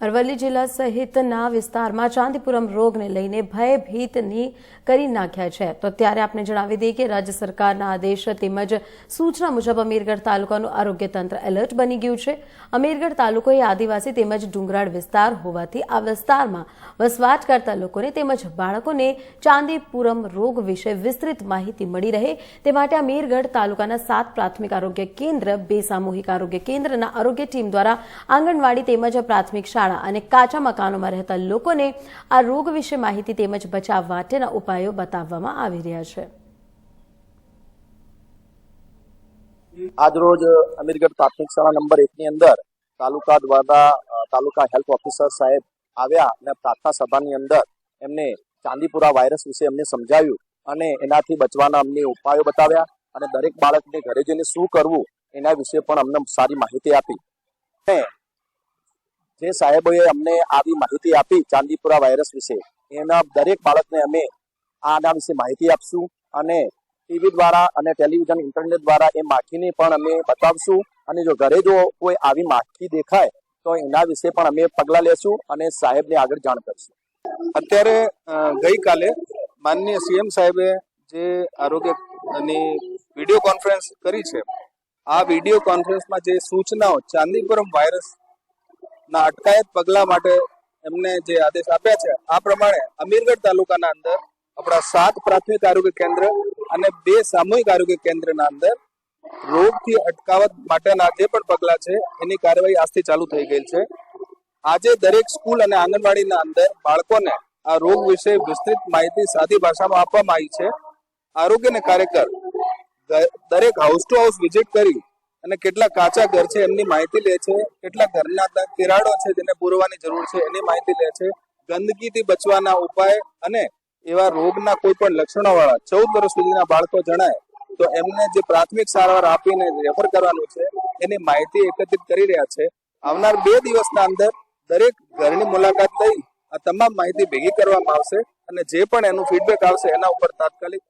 અરવલ્લી જિલ્લા સહિતના વિસ્તારમાં ચાંદીપુરમ રોગને લઈને ભયભીતની કરી નાખ્યા છે. તો ત્યારે આપણે જણાવી દઈએ કે રાજ્ય સરકારના આદેશ તેમજ સૂચના મુજબ અમીરગઢ તાલુકાનું આરોગ્ય તંત્ર એલર્ટ બની ગયું છે. અમીરગઢ તાલુકો એ આદિવાસી તેમજ ડુંગરાળ વિસ્તાર હોવાથી આ વિસ્તારમાં વસવાટ કરતા લોકોને તેમજ બાળકોને ચાંદીપુરમ રોગ વિશે વિસ્તૃત માહિતી મળી રહે. તે માટે અમીરગઢ તાલુકાના સાત પ્રાથમિક આરોગ્ય કેન્દ્ર, બે સામૂહિક આરોગ્ય કેન્દ્રના આરોગ્ય ટીમ દ્વારા આંગણવાડી તેમજ પ્રાથમિક શાળા અને કાચા મકાનોમાં રહેતા લોકોને આ રોગ વિશે માહિતી તેમજ બચાવ માટેના ઉપાયો બતાવવામાં આવી રહ્યા છે. આજરોજ અમીરગઢ પ્રાથમિક શાળા નંબર એકની અંદર તાલુકા દ્વારા તાલુકા હેલ્થ ઓફિસર સાહેબ આવ્યા અને પ્રાર્થના સભાની અંદર એમને ચાંદીપુરા વાયરસ વિશે એમને સમજાવ્યું અને એનાથી બચવાના અમને ઉપાયો બતાવ્યા અને દરેક બાળકને ઘરે જઈને શું કરવું એના વિશે પણ અમને સારી માહિતી આપી. અને જે સાહેબોએ અમને આવી માહિતી આપી ચાંદીપુરા વાયરસ વિશે, એના દરેક બાળકને અમે આના વિશે માહિતી આપશું અને ટીવી દ્વારા અને ટેલિવિઝન, ઇન્ટરનેટ દ્વારા એ માખીને પણ અમે બતાવશું. અને જો ઘરે જો કોઈ આવી માખી દેખાય, તો એના વિશે પણ અમે પગલાં લેશું અને સાહેબને આગળ જાણ કરશું. અત્યારે ગઈકાલે માનનીય સીએમ સાહેબે જે આરોગ્યની વીડિયો કોન્ફરન્સ કરી છે, આ વીડિયો કોન્ફરન્સમાં જે સૂચનાઓ ચાંદીપુરમ વાયરસ ના, અટકાયત પગલા માટે એમને જે આદેશ આપ્યા છે, આ પ્રમાણે અમીરગઢ તાલુકાના અંદર આપણા સાત પ્રાથમિક આરોગ્ય કેન્દ્ર અને બે સામૂહિક આરોગ્ય કેન્દ્રના અંદર રોગથી અટકાવત માટેના જે પણ પગલા છે, એની કાર્યવાહી આજથી ચાલુ થઈ ગઈ છે. આજે દરેક સ્કૂલ અને આંગણવાડીના અંદર બાળકોને આ રોગ વિશે વિસ્તૃત માહિતી સાદી ભાષામાં આપવામાં આવી છે. આરોગ્યના કાર્યકર દરેક હાઉસ ટુ હાઉસ વિઝિટ કરી અને કેટલા કાચા ઘર છે એમની માહિતી લે છે. કેટલા ઘરના તિરાડો છે જેને પૂરવાની જરૂર છે એની માહિતી લે છે. ગંદકીથી બચવાના ઉપાય અને એવા રોગના કોઈ પણ લક્ષણો વાળા ચૌદ વર્ષ સુધીના બાળકો જણાય તો એમને જે પ્રાથમિક સારવાર આપીને રેફર કરવાનું છે, એની માહિતી એકત્રિત કરી રહ્યા છે. આવનાર બે દિવસના અંદર દરેક ઘરની મુલાકાત લઈ આ તમામ માહિતી ભેગી કરવામાં આવશે અને જે પણ એનું ફીડબેક આવશે એના ઉપર તાત્કાલિક